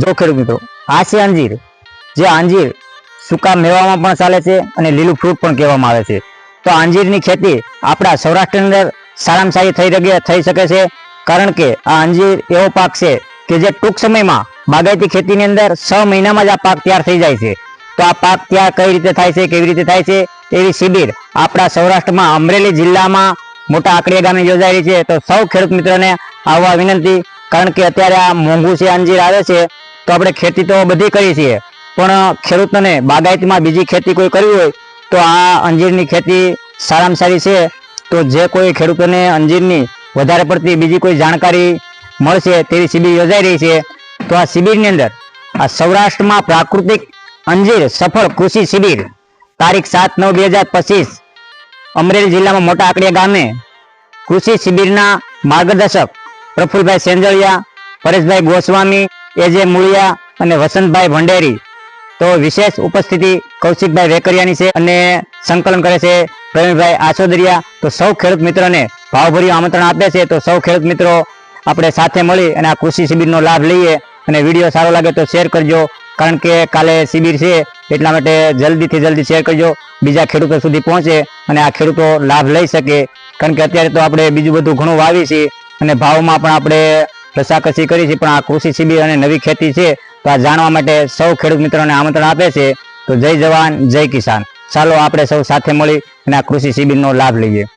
જો મિત્રો આ છે અંજીર જે અંજીર સૂકા મેવામાં પણ ચાલે છે અને લીલું ફ્રૂટ પણ કહેવામાં આવે છે. તો અંજીરની ખેતી આપણા સૌરાષ્ટ્રની અંદર સારામાં સારી થઈ રહી થઈ શકે છે. કારણ કે આ અંજીર એવો પાક છે કે જે ટૂંક સમયમાં બાગાયતી ખેતીની અંદર છ મહિનામાં જ આ પાક તૈયાર થઈ જાય છે. તો આ પાક તૈયાર કઈ રીતે થાય છે, કેવી રીતે થાય છે એવી શિબિર આપણા સૌરાષ્ટ્રમાં અમરેલી જિલ્લામાં મોટા આકડીયા ગામે રહી છે. તો સૌ ખેડૂત મિત્રોને આવવા વિનંતી, કારણ કે અત્યારે આ મોંઘું છે અંજીર આવે છે. તો આપણે ખેતી તો બધી કરી છીએ. પણ ખેડૂતોને બાગાયતીમાં બીજી ખેતી કોઈ કરવી હોય, તો આ અંજીરની ખેતી સારામાં સારી છે. તો જે કોઈ ખેડૂતોને અંજીરની વધારે પડતી બીજી કોઈ જાણકારી મળશે તેવી શિબિર યોજાઈ રહી છે. તો આ શિબિરની અંદર આ સૌરાષ્ટ્રમાં પ્રાકૃતિક અંજીર સફળ કૃષિ શિબિર, તારીખ સાત નવ બે હજાર પચીસ, અમરેલી જિલ્લામાં મોટા આકડિયા ગામે કૃષિ શિબિરના માર્ગદર્શક પ્રફુલભાઈ સેંજળિયા, પરેશભાઈ ગોસ્વામી એજે મુળિયા અને વસંતભાઈ ભંડેરી, તો વિશેષ ઉપસ્થિતિ કૌશિકભાઈ વેકરિયાની છે અને સંકલન કરે છે પ્રવીણભાઈ આસોદરિયા તો સૌ ખેડૂત મિત્રોને ભાવભર્યું આમંત્રણ આપે છે. તો સૌ ખેડૂત મિત્રો આપણે સાથે મળી અને આ કૃષિ શિબિરનો લાભ લઈએ અને વીડિયો સારો લાગે તો શેર કરજો. કારણ કે કાલે શિબિર છે એટલા માટે જલ્દીથી જલ્દી શેર કરજો. બીજા ખેડૂતો સુધી પહોંચે અને આ ખેડૂતો લાભ લઈ શકે. કારણ કે અત્યારે તો આપણે બીજું બધું ઘણું વાવી છીએ અને ભાવમાં પણ આપણે રસાકસી કરી છે, પણ આ કૃષિ શિબિર અને નવી ખેતી છે, તો આ જાણવા માટે સૌ ખેડૂત મિત્રોને આમંત્રણ આપે છે. તો જય જવાન, જય કિસાન. ચાલો આપણે સૌ સાથે મળી અને આ કૃષિ શિબિરનો લાભ લઈએ.